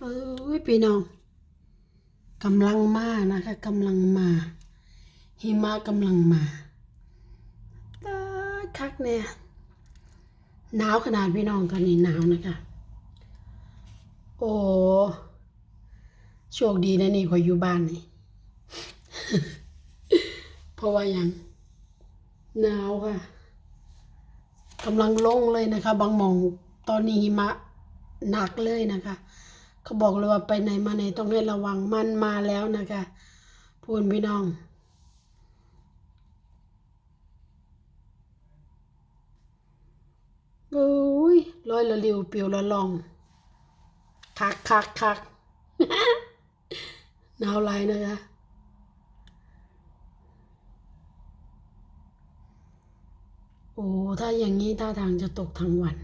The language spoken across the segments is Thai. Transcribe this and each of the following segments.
ปุ้ยพี่น้องกำลังมานะคะกำลังมาหิมะกำลังมาตาคักเนี่ยหนาวขนาดพี่น้องตอนนี้หนาวนะคะโอ้โชคดีนะนี่คอยอยู่บ้านนี่เพราะว่ายังหนาวค่ะกำลังลงเลยนะคะ บางหมองตอนนี้หิมะหนักเลยนะคะ เขาบอกเลยว่าไปไหนมาไหนต้องให้ระวังมันมาแล้วนะคะพูนพี่น้องโอ้ยร้อยละริวเปียวละลอง คักคักคักหนาวไรนะคะโอ้ ถ้าอย่างนี้ท่าทางจะตกทั้งวัน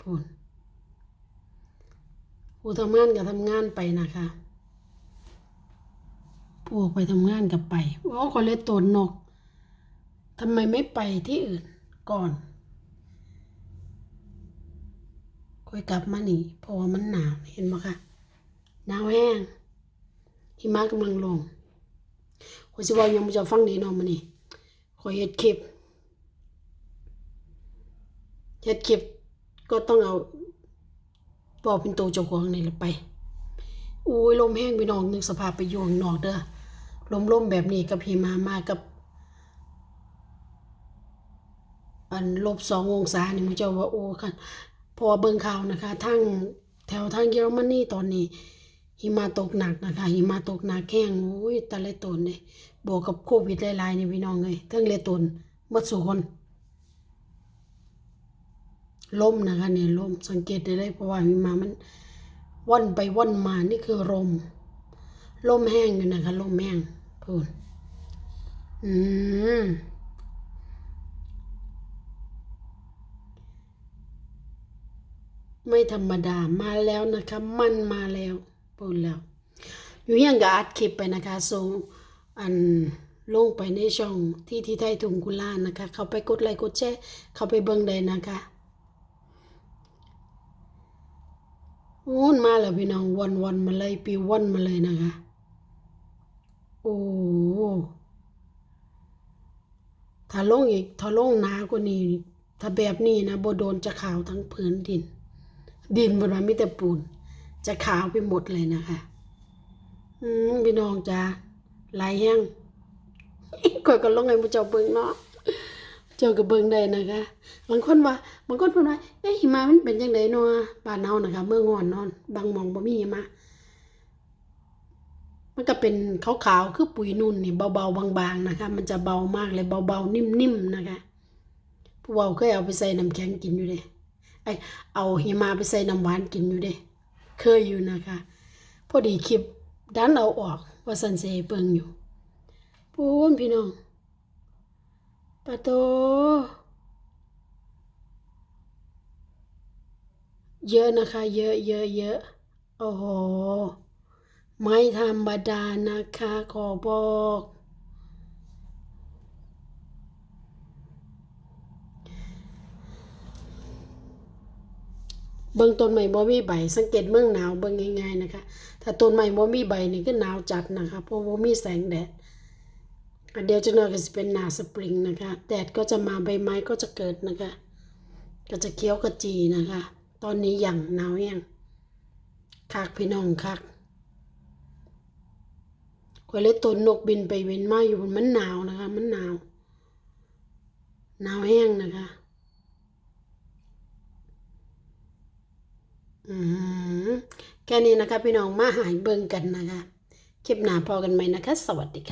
พูนผู้ทำงานกับทำงานไปนะคะผู้ออกไปทำงานกับไปโอ้ขอเลยตนนกทำไมไม่ไปที่อื่นก่อนค่อยกลับมานี่เพราะว่ามันหนาวเห็นไหมคะหนาวแห้งหิมะกำลังลงข้อยสิว่ายังบ่จะฟังดีนาะมื้อนี้ข้อยเฮ็ดคลิปเฮ็ดคลิป ก็ต้องเอาบอกเป็นตัวเจ้าของนี่ละไปอุ้ยลมแห้งพี่น้องนึกสภาพไปอยู่ข้างนอกเด้อลมลมแบบนี้กับหิมะมากับ อันลบสององศานี่มึงเจ้าว่าโอ้ค่ะพอเบิ่งข่าวนะคะทั้งแถวทางเยอรมนีตอนนี้หิมะตกหนักนะคะหิมะตกหนักแข้งโอ้ยตะเลตนเนี่ยบวกกับโควิดหลายๆนี่พี่น้องเลยทั้งเลตนหมดสู่คน ล่มนะคะเนี่ยล่มสังเกตได้เลยเพราะว่าหิมะมันว่อนไปว่อนมานี่คือลมลมแห้งอยู่นะคะลมแห้งพูนอืมไม่ธรรมดามาแล้วนะคะ มันมาแล้วพูดแล้ว อยู่ยังกับอัดคลิปไปนะคะส่งอันลงไปในช่องที่ที่ไทยถุงกุลานะคะ เขาไปกดไลค์กดแชร์เขาไปเบิ่งได้นะคะโอ้นมาแล้วพี่น้องวันวันมาเลยปีวันมาเลยนะคะ โอ้ถ้าลงอีกถ้าลงหนากว่านี้ถ้าแบบนี้นะบ่โดนจะขาวทั้งพื้นดิน ดินบนนั้นมีแต่ปูน จะขาวไปหมดเลยนะคะ อืมพี่น้องจ้าลายแห้งก่อยก็ลงให้ผู้เจ้าเบิ่งเนาะ เจ้าก็เบิ่งได้นะคะ บางคนว่าบางคนเพิ่นว่าเอ๊ะหิมะมันเป็นจังไดเนาะบ้านเฮานะคะ เมื่องอนนอน บางหม่องบ่มีหิมะมันก็เป็นขาวๆคือปุ๋ยนุ่นนี่เบาๆบางๆนะคะ มันจะเบามากเลยเบาๆนิ่มๆนะคะผู้เว้าเคยเอาไปใส่น้ำแข็งกินอยู่เด้ไอเอาหิมะไปใส่น้ำหวานกินอยู่เด้เคยอยู่นะคะ พอดีคลิปดันเอาออกว่าสันเซเปิงอยู่ปูนพี่น้อง ปะโต เยอะนะคะ เยอะเยอะเยอะโอ้โห ไม่ธรรมดานะคะ ขอบอกเบิ่งต้นใหม่บ่มีใบ สังเกตเมืองหนาวเบิ่งง่ายๆนะคะ ถ้าต้นใหม่บ่มีใบนี่ก็หนาวจัดนะคะ เพราะบ่มีแสงแดด เดี๋ยวจะหน่อยก็สิเป็นหนาสปริงนะคะ แดดก็จะมาใบไม้ก็จะเกิดนะคะ ก็จะเขียวกระจีนะคะ ตอนนี้อย่างหนาวยังคักพี่น้องคักก็เลยต้นนกบินไปบินมาอยู่มันหนาวนะคะ มันหนาวหนาวแห้งนะคะ อืมแค่นี้นะคะ พี่น้องมาหายเบิ่งกันนะคะ คลิปหน้าพอกันไหมนะคะ สวัสดีค่ะ